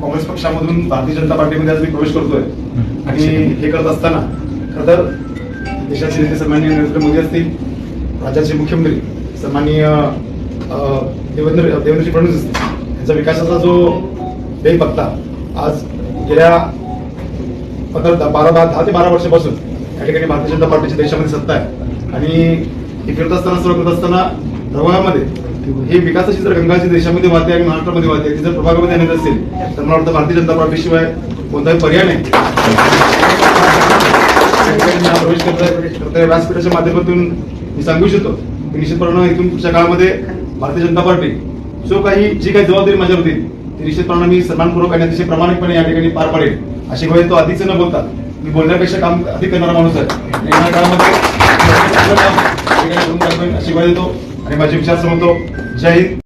काँग्रेस पक्षामधून भारतीय जनता पार्टीमध्ये आज मी प्रवेश करतोय. आणि हे करत असताना खरं तर देशाचे नेते सन्माननीय नरेंद्र मोदी असतील राज्याचे मुख्यमंत्री सन्माननीय देवेंद्र देवेंद्रजी फडणवीस असतील यांचा विकासाचा जो वेग बघता आज गेल्या पंधरा बारा दहा दहा ते बारा वर्षापासून या ठिकाणी भारतीय जनता पार्टीची देशामध्ये सत्ता आहे. आणि हे फिरत असताना सर्व करत असताना प्रभागामध्ये हे विकासाची जर गंगाची देशामध्ये वाहते आणि महाराष्ट्रामध्ये वाहते ती जर प्रभागामध्ये आणत असेल तर मला वाटतं भारतीय जनता पार्टीशिवाय कोणताही पर्याय नाही. प्रवेश करतोय व्यासपीठाच्या माध्यमातून मी सांगू इच्छितो की निश्चितपणे इथून पुढच्या काळामध्ये भारतीय जनता पार्टी जो काही जी काही जबाबदारी माझ्यावर होती ती निश्चितपणे मी सन्मानपूर्वक आणि अतिशय प्रामाणिकपणे या ठिकाणी पार पाडेल. अशी ग्वाही तो आधीच न बोलता मी बोलण्यापेक्षा काम अधिक करणारा माणूस आहे. येणाऱ्या काळामध्ये अशी वेळ देतो आणि माझी विचार समजतो. जय हिंद.